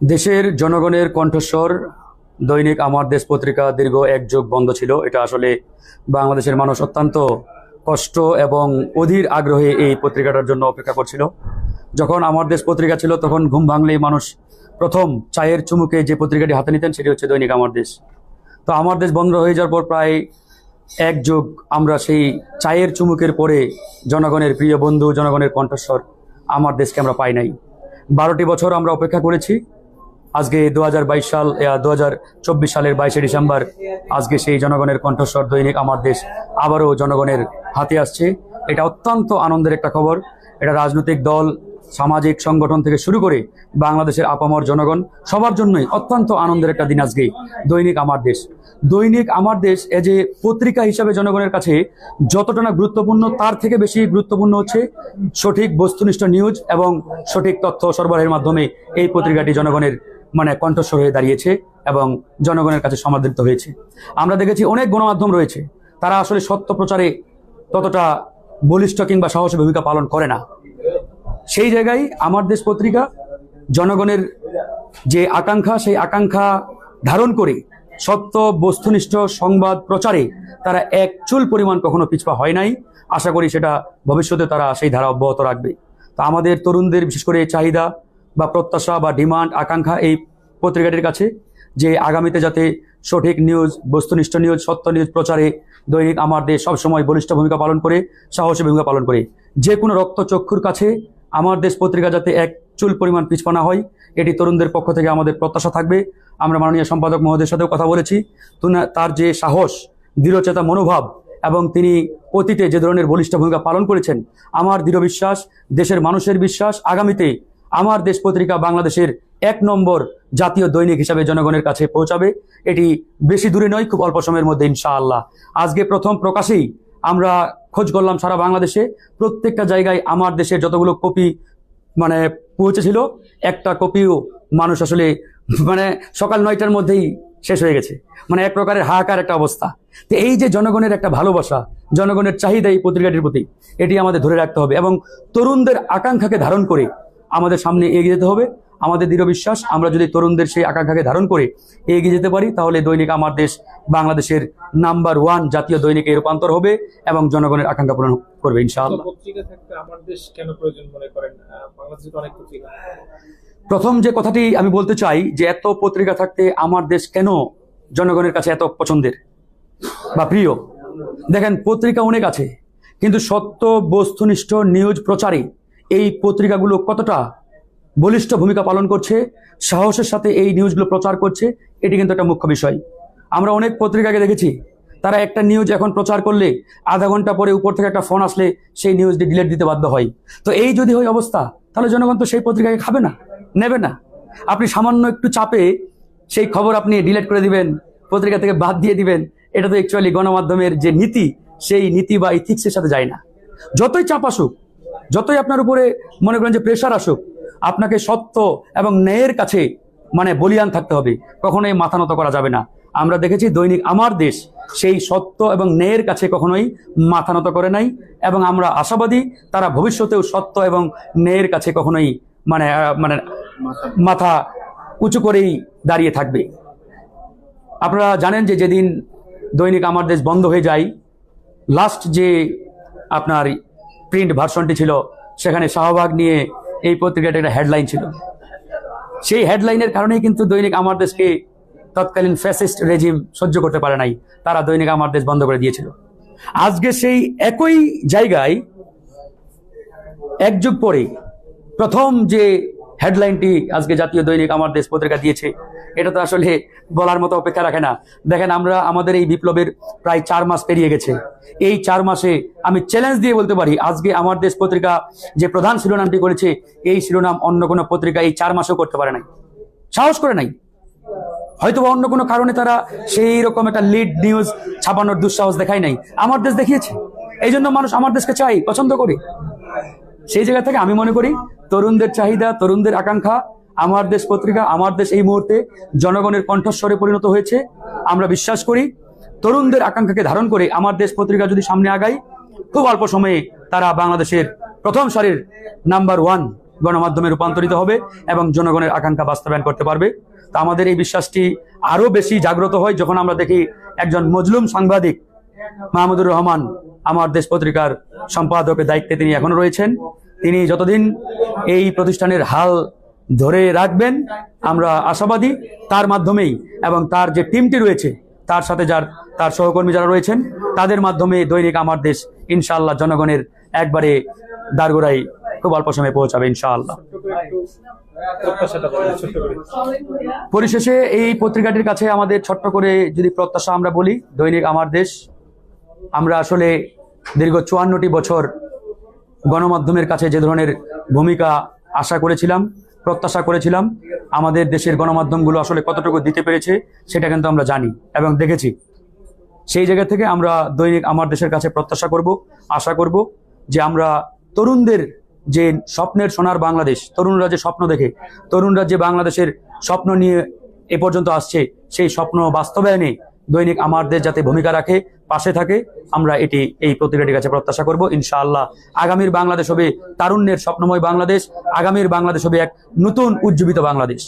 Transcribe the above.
দেশের জনগণের কণ্ঠস্বর দৈনিক আমার দেশ পত্রিকা দীর্ঘ এক যুগ বন্ধ ছিল। এটা আসলে বাংলাদেশের মানুষ অত্যন্ত কষ্ট এবং অধীর আগ্রহে এই পত্রিকাটার জন্য অপেক্ষা করছিল। যখন আমার দেশ পত্রিকা ছিল, তখন ঘুম ভাঙলেই মানুষ প্রথম চায়ের চুমুকে যে পত্রিকাটি হাতে নিতেন, সেটি হচ্ছে দৈনিক আমার দেশ। তো আমার দেশ বন্ধ হয়ে যাওয়ার পর প্রায় এক যুগ আমরা সেই চায়ের চুমুকের পরে জনগণের প্রিয় বন্ধু, জনগণের কণ্ঠস্বর আমার দেশকে আমরা পাই নাই। বারোটি বছর আমরা অপেক্ষা করেছি। আজকে দু হাজার বাইশ সাল দু হাজার চব্বিশ সালের বাইশে ডিসেম্বর, আজকে সেই জনগণের কণ্ঠস্বর দৈনিক আমার দেশ আবারও জনগণের হাতে আসছে। এটা অত্যন্ত আনন্দের একটা খবর। এটা রাজনৈতিক দল, সামাজিক সংগঠন থেকে শুরু করে বাংলাদেশের আপামর জনগণ, সবার জন্যই অত্যন্ত আনন্দের একটা দিন আজকে দৈনিক আমার দেশ। দৈনিক আমার দেশ এ যে পত্রিকা হিসাবে জনগণের কাছে যতটা না গুরুত্বপূর্ণ, তার থেকে বেশি গুরুত্বপূর্ণ হচ্ছে সঠিক বস্তুনিষ্ঠ নিউজ এবং সঠিক তথ্য সরবরাহের মাধ্যমে এই পত্রিকাটি জনগণের মানে কণ্ঠস্বর হয়ে দাঁড়িয়েছে এবং জনগণের কাছে সমাদৃত হয়েছে। আমরা দেখেছি অনেক গণমাধ্যম রয়েছে, তারা আসলে সত্য প্রচারে ততটা বলিষ্ঠ কিংবা সাহসী ভূমিকা পালন করে না। সেই জায়গায় আমার দেশ পত্রিকা জনগণের যে আকাঙ্ক্ষা, সেই আকাঙ্ক্ষা ধারণ করে সত্য, বস্তুনিষ্ঠ সংবাদ প্রচারে তারা এক চুল পরিমাণ কখনো পিছপা হয় নাই। আশা করি সেটা ভবিষ্যতে তারা সেই ধারা অব্যাহত রাখবে। তো আমাদের তরুণদের, বিশেষ করে চাহিদা বা প্রত্যাশা বা ডিমান্ড, আকাঙ্ক্ষা এই পত্রিকাটির কাছে যে আগামীতে যাতে সঠিক নিউজ, বস্তুনিষ্ঠ নিউজ, সত্য নিউজ প্রচারে দৈনিক আমার দেশ সবসময় বলিষ্ঠ ভূমিকা পালন করে, সাহসী ভূমিকা পালন করে। যে কোনো রক্তচক্ষুর কাছে আমার দেশ পত্রিকা যাতে এক চুল পরিমাণ পিছপানা হয়, এটি তরুণদের পক্ষ থেকে আমাদের প্রত্যাশা থাকবে। আমরা মাননীয় সম্পাদক মহোদয়ের সাথেও কথা বলেছি। তার যে সাহস, দৃঢ়চেতা মনোভাব এবং তিনি অতীতে যে ধরনের বলিষ্ঠ ভূমিকা পালন করেছেন, আমার দৃঢ় বিশ্বাস, দেশের মানুষের বিশ্বাস আগামীতে আমার দেশ পত্রিকা বাংলাদেশের এক নম্বর জাতীয় দৈনিক হিসাবে জনগণের কাছে পৌঁছাবে। এটি বেশি দূরে নয়, খুব অল্প সময়ের মধ্যে ইনশাআল্লাহ। আজকে প্রথম প্রকাশেই আমরা খোঁজ করলাম সারা বাংলাদেশে। প্রত্যেকটা জায়গায় আমার দেশের যতগুলো কপি মানে পৌঁছেছিল, একটা কপিও মানুষ আসলে মানে সকাল নয়টার মধ্যেই শেষ হয়ে গেছে। মানে এক প্রকারের হাহাকার একটা অবস্থা। তো এই যে জনগণের একটা ভালোবাসা, জনগণের চাহিদা এই পত্রিকাটির প্রতি, এটি আমাদের ধরে রাখতে হবে এবং তরুণদের আকাঙ্ক্ষাকে ধারণ করে আমাদের সামনে এগিয়ে যেতে হবে। আমাদের দৃঢ় বিশ্বাস আমরা যদি তরুণদের সেই আকাঙ্ক্ষাকে ধারণ করে এগিয়ে যেতে পারি তাহলে দৈনিক আমার দেশ বাংলাদেশের নাম্বার ওয়ান জাতীয় দৈনিকে রূপান্তর হবে এবং জনগণের আকাঙ্ক্ষা পূরণ করবে ইনশাআল্লাহ। প্রথম যে কথাটি আমি বলতে চাই যে এত পত্রিকা থাকতে আমার দেশ কেন জনগণের কাছে এত পছন্দের বা প্রিয়? দেখেন পত্রিকা অনেক আছে কিন্তু সত্য বস্তুনিষ্ঠ নিউজ প্রচারে এই পত্রিকাগুলো কতটা বলিষ্ঠ ভূমিকা পালন করছে, সাহসের সাথে এই নিউজগুলো প্রচার করছে, এটি কিন্তু একটা মুখ্য বিষয়। আমরা অনেক পত্রিকাকে দেখেছি, তারা একটা নিউজ এখন প্রচার করলে আধা ঘণ্টা পরে উপর থেকে একটা ফোন আসলে সেই নিউজটি ডিলেট দিতে বাধ্য হয়। তো এই যদি হয় অবস্থা, তাহলে জনগণ তো সেই পত্রিকাকে খাবে না, নেবে না। আপনি সামান্য একটু চাপে সেই খবর আপনি ডিলেট করে দিবেন, পত্রিকা থেকে বাদ দিয়ে দিবেন, এটা তো অ্যাকচুয়ালি গণমাধ্যমের যে নীতি, সেই নীতি বা ইথিক্সের সাথে যায় না। যতই চাপ আসুক যতই আপনার উপরে মনে করেন যে প্রেশার আসুক, আপনাকে সত্য এবং ন্যায়ের কাছে মানে বলিয়ান থাকতে হবে। কখনোই মাথা নত করা যাবে না। আমরা দেখেছি দৈনিক আমার দেশ সেই সত্য এবং ন্যায়ের কাছে কখনোই মাথা নত করে নাই এবং আমরা আশাবাদী তারা ভবিষ্যতেও সত্য এবং ন্যায়ের কাছে কখনোই মানে মানে মাথা উঁচু করেই দাঁড়িয়ে থাকবে। আপনারা জানেন যে যেদিন দৈনিক আমার দেশ বন্ধ হয়ে যায় লাস্ট যে আপনার প্রিন্ট ভার্সনটি ছিল, সেখানে শাহবাগ নিয়ে এই পত্রিকাটা একটা হেডলাইন ছিল। সেই হেডলাইনের কারণেই কিন্তু দৈনিক আমার দেশকে তৎকালীন ফ্যাসিস্ট রেজিম সহ্য করতে পারে নাই, তারা দৈনিক আমার দেশ বন্ধ করে দিয়েছিল। আজকে সেই একই জায়গায়, এক যুগ পরে প্রথম যে হেডলাইনটি আজকে জাতীয় দৈনিক আমার দেশ পত্রিকা দিয়েছে। এটা তো আসলে বলার মতো অপেক্ষা রাখে না। দেখেন, আমরা, আমাদের এই বিপ্লবের প্রায় চার মাস পেরিয়ে গেছে। এই চার মাসে আমি চ্যালেঞ্জ দিয়ে বলতে পারি, আজকে আমার দেশ পত্রিকা যে প্রধান শিরোনামটি করেছে, এই শিরোনাম অন্য কোনো পত্রিকা এই চার মাসেও করতে পারে নাই। সাহস করে নাই। হয়তো অন্য কোনো কারণে তারা সেই রকম একটা লিড নিউজ ছাপানোর দুঃসাহস দেখায় নাই। আমার দেশ দেখিয়েছে। এই জন্য মানুষ আমার দেশকে চাই পছন্দ করে। সেই জায়গা থেকে আমি মনে করি তরুণদের চাহিদা, তরুণদের আকাঙ্ক্ষা, আমার দেশ পত্রিকা, আমার দেশ এই মুহূর্তে জনগণের কণ্ঠস্বরে পরিণত হয়েছে। আমরা বিশ্বাস করি, তরুণদের আকাঙ্ক্ষাকে ধারণ করে আমার দেশ পত্রিকা যদি সামনে আগাই খুব অল্প সময়ে তারা বাংলাদেশের প্রথম সারির নাম্বার ওয়ান গণমাধ্যমে রূপান্তরিত হবে এবং জনগণের আকাঙ্ক্ষা বাস্তবায়ন করতে পারবে। তা আমাদের এই বিশ্বাসটি আরও বেশি জাগ্রত হয় যখন আমরা দেখি একজন মজলুম সাংবাদিক মাহমুদুর রহমান, আমার দেশ পত্রিকার সম্পাদকের দায়িত্বে তিনি এখনও রয়েছেন। তিনি যতদিন এই প্রতিষ্ঠানের হাল ধরে রাখবেন, আমরা আশাবাদী তার মাধ্যমেই এবং তার যে টিমটি রয়েছে, তার সাথে যার, তার সহকর্মী যারা রয়েছেন, তাদের মাধ্যমে দৈনিক আমার দেশ, ইনশাআল্লাহ জনগণের একবারে দারগোড়াই খুব অল্প সময়ে পৌঁছাবে, ইনশাআল্লাহ। পরিশেষে এই পত্রিকাটির কাছে আমাদের ছোট্ট করে যদি প্রত্যাশা আমরা বলি, দৈনিক আমার দেশ, আমরা আসলে দীর্ঘ চুয়ান্নটি বছর গণমাধ্যমের কাছে যে ধরনের ভূমিকা আশা করেছিলাম, প্রত্যাশা করেছিলাম, আমাদের দেশের গণমাধ্যমগুলো আসলে কতটুকু দিতে পেরেছে সেটা কিন্তু আমরা জানি এবং দেখেছি। সেই জায়গা থেকে আমরা দৈনিক আমার দেশের কাছে প্রত্যাশা করব, আশা করব যে আমরা তরুণদের যে স্বপ্নের সোনার বাংলাদেশ, তরুণরা যে স্বপ্ন দেখে, তরুণরা যে বাংলাদেশের স্বপ্ন নিয়ে এ পর্যন্ত আসছে, সেই স্বপ্ন বাস্তবায়নে দৈনিক আমার দেশ যাতে ভূমিকা রাখে, পাশে থাকে, আমরা এটি, এই পত্রিকাটির কাছে প্রত্যাশা করব। ইনশাআল্লাহ আগামীর বাংলাদেশ হবে তারুণ্যের স্বপ্নময় বাংলাদেশ, আগামীর বাংলাদেশ হবে এক নতুন উজ্জীবিত বাংলাদেশ।